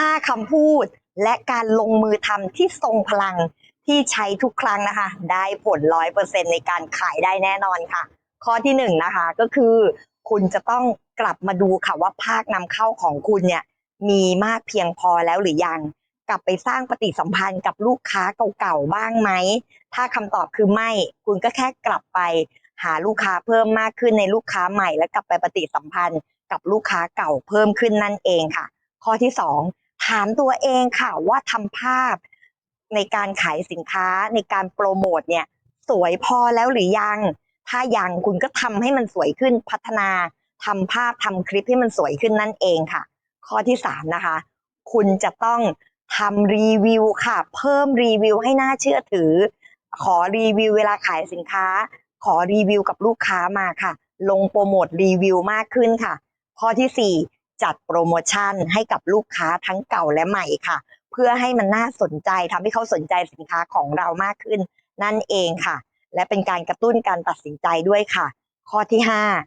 5 คำพูด และการลงมือทำที่ทรงพลังที่ใช้ทุกครั้งนะคะ ได้ผลร้อยเปอร์เซ็นในการขายได้แน่นอนค่ะ ข้อที่หนึ่งนะคะก็คือ คุณจะต้องกลับมาดูค่ะว่าภาคนำเข้าของคุณเนี่ยมีมากเพียงพอแล้วหรือยัง กลับไปสร้างปฏิสัมพันธ์กับลูกค้าเก่าๆบ้างไหม ถ้าคำตอบคือไม่ คุณก็แค่กลับไปหาลูกค้าเพิ่มมากขึ้นในลูกค้าใหม่ และกลับไปปฏิสัมพันธ์กับลูกค้าเก่าเพิ่มขึ้นนั่นเองค่ะ ข้อที่สอง ถามตัวเองค่ะว่าทำภาพในการขายสินค้าในการโปรโมทเนี่ย สวยพอแล้วหรือยัง ถ้ายังคุณก็ทำให้มันสวยขึ้นพัฒนาทำภาพทำคลิปให้มันสวยขึ้นนั่นเองค่ะ ข้อที่สามนะคะ คุณจะต้องทำรีวิวค่ะ เพิ่มรีวิวให้น่าเชื่อถือ ขอรีวิวเวลาขายสินค้า ขอรีวิวกับลูกค้ามาค่ะ ลงโปรโมทรีวิวมากขึ้นค่ะ ข้อที่4 จัดโปรโมชั่นให้กับลูกค้าทั้งเก่าและใหม่ค่ะ เพื่อให้มันน่าสนใจทำให้เขาสนใจสินค้าของเรามากขึ้น นั่นเองค่ะ และเป็นการกระตุ้นการตัดสินใจด้วยค่ะ ข้อที่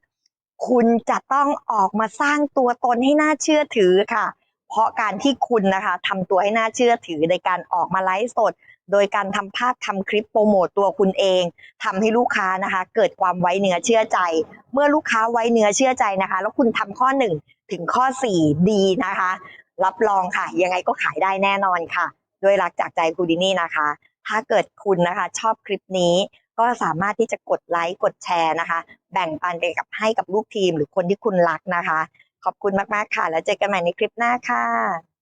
5 คุณจะต้องออกมาสร้างตัวตนให้น่าเชื่อถือค่ะ เพราะการที่คุณนะคะทำตัวให้น่าเชื่อถือในการออกมาไลฟ์สดโดยการทำภาพทำคลิปโปรโมตตัวคุณเองทำให้ลูกค้านะคะ เกิดความไว้เนื้อเชื่อใจ เมื่อลูกค้าไว้เนื้อเชื่อใจนะคะ แล้วคุณทำข้อ 1 ถึงข้อ 4 ดีนะคะ รับรองค่ะ ยังไงก็ขายได้แน่นอนค่ะ ด้วยรักจากใจคูดินี่นะคะ ถ้าเกิดคุณนะคะชอบคลิปนี้ก็สามารถที่จะกดไลค์กดแชร์นะคะ แบ่งปันไปกับให้กับลูกทีมหรือคนที่คุณรักนะคะ ขอบคุณมาก ๆ ค่ะ แล้วเจอกันใหม่ในคลิปหน้าค่ะ